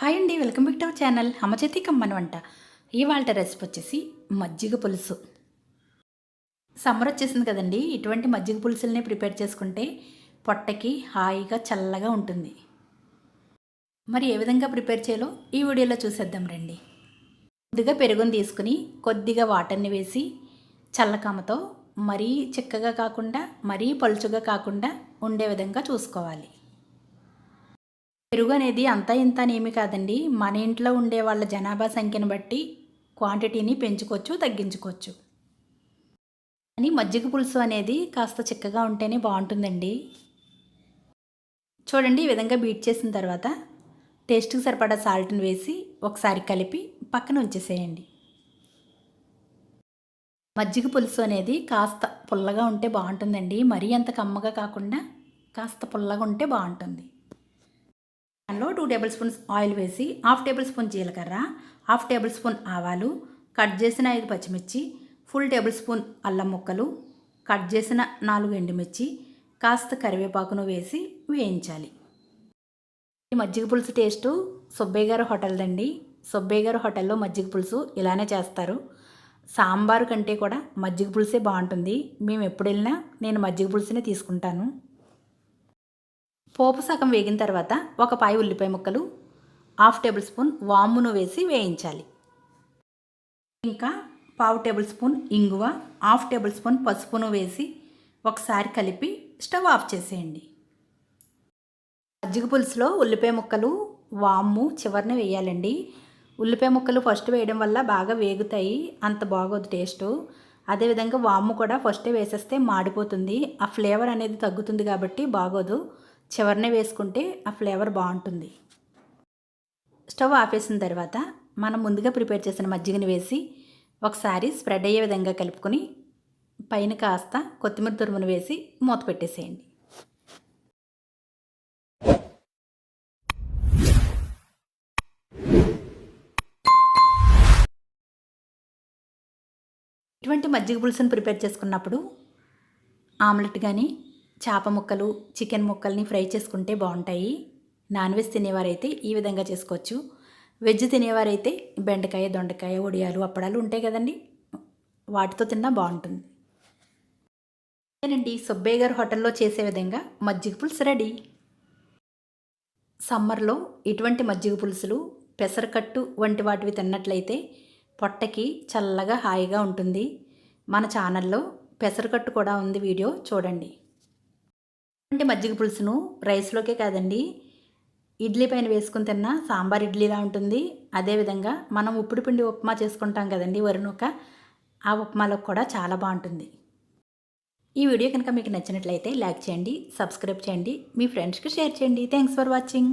Hi అండి welcome back to our channel. అమ్మచేతి కమ్మని వంట. ఇవాళ రెసిపీ వచ్చేసి మజ్జిగ పులుసు. సమ్మర్ వచ్చేసింది కదండి ఇటువంటి మజ్జిగ పులుసుల్ని ప్రిపేర్ చేసుకుంటే పొట్టకి హాయిగా చల్లగా ఉంటుంది. మరి ఏ విధంగా ప్రిపేర్ చేయాలో ఈ వీడియోలో చూసేద్దాం రండి. ముందుగా పెరుగుని తీసుకుని కొద్దిగా వాటర్ని వేసి చల్లకామతో మరీ చిక్కగా కాకుండా మరీ పలుచుగా కాకుండా ఉండే విధంగా చూసుకోవాలి. పెరుగు అనేది అంతా ఇంత అనేమి కాదండి. మన ఇంట్లో ఉండే వాళ్ళ జనాభా సంఖ్యను బట్టి క్వాంటిటీని పెంచుకోవచ్చు తగ్గించుకోవచ్చు. కానీ మజ్జిగ పులుసు అనేది కాస్త చిక్కగా ఉంటేనే బాగుంటుందండి. చూడండి ఈ విధంగా బీట్ చేసిన తర్వాత టేస్ట్కి సరిపడా సాల్ట్ని వేసి ఒకసారి కలిపి పక్కన ఉంచేసేయండి. మజ్జిగ పులుసు అనేది కాస్త పుల్లగా ఉంటే బాగుంటుందండి. మరీ అంత కమ్మగా కాకుండా కాస్త పుల్లగా ఉంటే బాగుంటుంది. దానిలో టూ టేబుల్ స్పూన్స్ ఆయిల్ వేసి హాఫ్ టేబుల్ స్పూన్ జీలకర్ర హాఫ్ టేబుల్ స్పూన్ ఆవాలు కట్ చేసిన ఐదు పచ్చిమిర్చి ఫుల్ టేబుల్ స్పూన్ అల్లం ముక్కలు కట్ చేసిన నాలుగు ఎండుమిర్చి కాస్త కరివేపాకును వేసి వేయించాలి. ఈ మజ్జిగ పులుసు టేస్టు సుబ్బయ్య గారు హోటల్దండి. సుబ్బయ్య గారు హోటల్లో మజ్జిగ పులుసు ఇలానే చేస్తారు. సాంబారు కంటే కూడా మజ్జిగ పులుసే బాగుంటుంది. మేము ఎప్పుడు వెళ్ళినా నేను మజ్జిగ పులుసునే తీసుకుంటాను. పోపు సగం వేగిన తర్వాత ఒక పాయి ఉల్లిపాయ ముక్కలు హాఫ్ టేబుల్ స్పూన్ వామును వేసి వేయించాలి. ఇంకా పావు టేబుల్ స్పూన్ ఇంగువ హాఫ్ టేబుల్ స్పూన్ పసుపును వేసి ఒకసారి కలిపి స్టవ్ ఆఫ్ చేసేయండి. మజ్జిగ పులుసులో ఉల్లిపాయ ముక్కలు వాము చివరిన వేయాలండి. ఉల్లిపాయ ముక్కలు ఫస్ట్ వేయడం వల్ల బాగా వేగుతాయి అంత బాగోదు టేస్టు. అదేవిధంగా వాము కూడా ఫస్టే వేసేస్తే మాడిపోతుంది. ఆ ఫ్లేవర్ అనేది తగ్గుతుంది కాబట్టి బాగోదు. చివరినే వేసుకుంటే ఆ ఫ్లేవర్ బాగుంటుంది. స్టవ్ ఆపేసిన తర్వాత మనం ముందుగా ప్రిపేర్ చేసిన మజ్జిగని వేసి ఒకసారి స్ప్రెడ్ అయ్యే విధంగా కలుపుకొని పైన కాస్త కొత్తిమీర తురుమును వేసి మూత పెట్టేసేయండి. ఇటువంటి మజ్జిగ పులుసును ప్రిపేర్ చేసుకున్నప్పుడు ఆమ్లెట్ కానీ చేప ముక్కలు చికెన్ ముక్కల్ని ఫ్రై చేసుకుంటే బాగుంటాయి. నాన్ వెజ్ తినేవారైతే ఈ విధంగా చేసుకోవచ్చు. వెజ్ తినేవారైతే బెండకాయ దొండకాయ ఒడియాలు అప్పడాలు ఉంటాయి కదండి. వాటితో తిన్నా బాగుంటుంది. అండి సుబ్బయ్య గారు హోటల్లో చేసే విధంగా మజ్జిగ పులుసు రెడీ. సమ్మర్లో ఇటువంటి మజ్జిగ పులుసులు పెసరకట్టు వంటి వాటివి తిన్నట్లయితే పొట్టకి చల్లగా హాయిగా ఉంటుంది. మన ఛానల్లో పెసరకట్టు కూడా ఉంది వీడియో చూడండి. అంటే మజ్జిగ పులుసును రైస్లోకే కాదండి. ఇడ్లీ పైన వేసుకుని తిన్నా సాంబార్ ఇడ్లీలా ఉంటుంది. అదేవిధంగా మనం ఉప్పుడు పిండి ఉప్మా చేసుకుంటాం కదండి వరునూక ఆ ఉప్మాలో కూడా చాలా బాగుంటుంది. ఈ వీడియో కనుక మీకు నచ్చినట్లయితే లైక్ చేయండి సబ్స్క్రైబ్ చేయండి మీ ఫ్రెండ్స్కి షేర్ చేయండి. Thanks for watching.